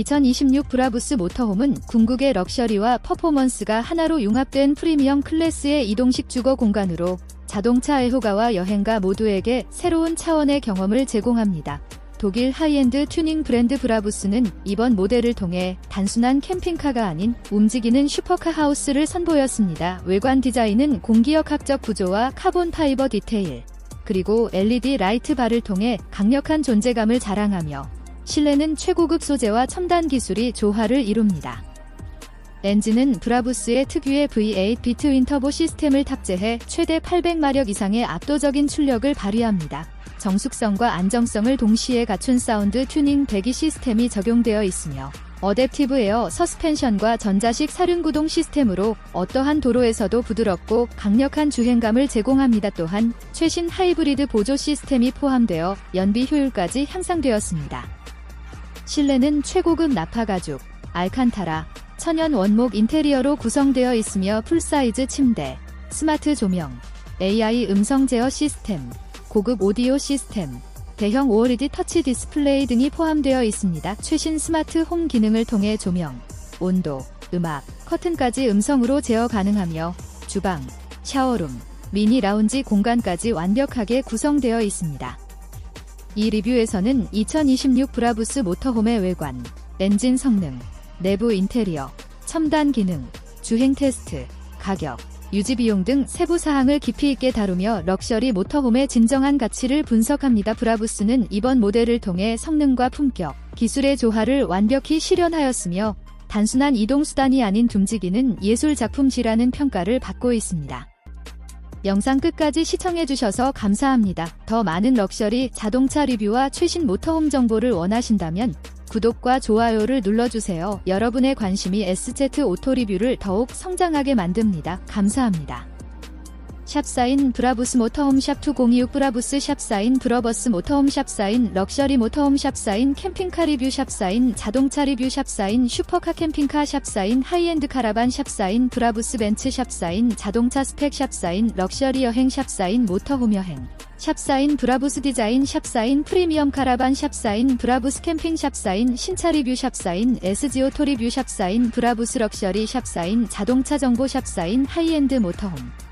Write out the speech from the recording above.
2026 브라부스 모터홈은 궁극의 럭셔리와 퍼포먼스가 하나로 융합된 프리미엄 클래스의 이동식 주거 공간으로 자동차 애호가와 여행가 모두에게 새로운 차원의 경험을 제공합니다. 독일 하이엔드 튜닝 브랜드 브라부스는 이번 모델을 통해 단순한 캠핑카가 아닌 움직이는 슈퍼카 하우스를 선보였습니다. 외관 디자인은 공기역학적 구조와 카본 파이버 디테일, 그리고 LED 라이트 바를 통해 강력한 존재감을 자랑하며 실내는 최고급 소재와 첨단 기술이 조화를 이룹니다. 엔진은 브라부스의 특유의 V8 비트윈 터보 시스템을 탑재해 최대 800마력 이상의 압도적인 출력을 발휘합니다. 정숙성과 안정성을 동시에 갖춘 사운드 튜닝 배기 시스템이 적용되어 있으며 어댑티브 에어 서스펜션과 전자식 사륜구동 시스템으로 어떠한 도로에서도 부드럽고 강력한 주행감을 제공합니다. 또한 최신 하이브리드 보조 시스템이 포함되어 연비 효율까지 향상되었습니다. 실내는 최고급 나파 가죽, 알칸타라, 천연 원목 인테리어로 구성되어 있으며 풀사이즈 침대, 스마트 조명, AI 음성 제어 시스템, 고급 오디오 시스템, 대형 OLED 터치 디스플레이 등이 포함되어 있습니다. 최신 스마트 홈 기능을 통해 조명, 온도, 음악, 커튼까지 음성으로 제어 가능하며 주방, 샤워룸, 미니 라운지 공간까지 완벽하게 구성되어 있습니다. 이 리뷰에서는 2026 브라부스 모터홈의 외관, 엔진 성능, 내부 인테리어, 첨단 기능, 주행 테스트, 가격, 유지 비용 등 세부 사항을 깊이 있게 다루며 럭셔리 모터홈의 진정한 가치를 분석합니다. 브라부스는 이번 모델을 통해 성능과 품격, 기술의 조화를 완벽히 실현하였으며 단순한 이동 수단이 아닌 둠지기는 예술 작품지라는 평가를 받고 있습니다. 영상 끝까지 시청해주셔서 감사합니다. 더 많은 럭셔리 자동차 리뷰와 최신 모터홈 정보를 원하신다면 구독과 좋아요를 눌러주세요. 여러분의 관심이 SZ 오토 리뷰를 더욱 성장하게 만듭니다. 감사합니다. 샵사인 브라부스 모터홈 샵2026 브라부스 샵사인 브러버스 모터홈 샵사인 럭셔리 모터홈 샵사인 캠핑카 리뷰 샵사인 자동차 리뷰 샵사인 슈퍼카 캠핑카 샵사인 하이엔드 카라반 샵사인 브라부스 벤츠 샵사인 자동차 스펙 샵사인 럭셔리 여행 샵사인 모터홈 여행 샵사인 브라부스 디자인 샵사인 프리미엄 카라반 샵사인 브라부스 캠핑 샵사인 신차 리뷰 샵사인 SG 오토 리뷰 샵사인 브라부스 럭셔리 샵사인 자동차 정보 샵사인 하이엔드 모터홈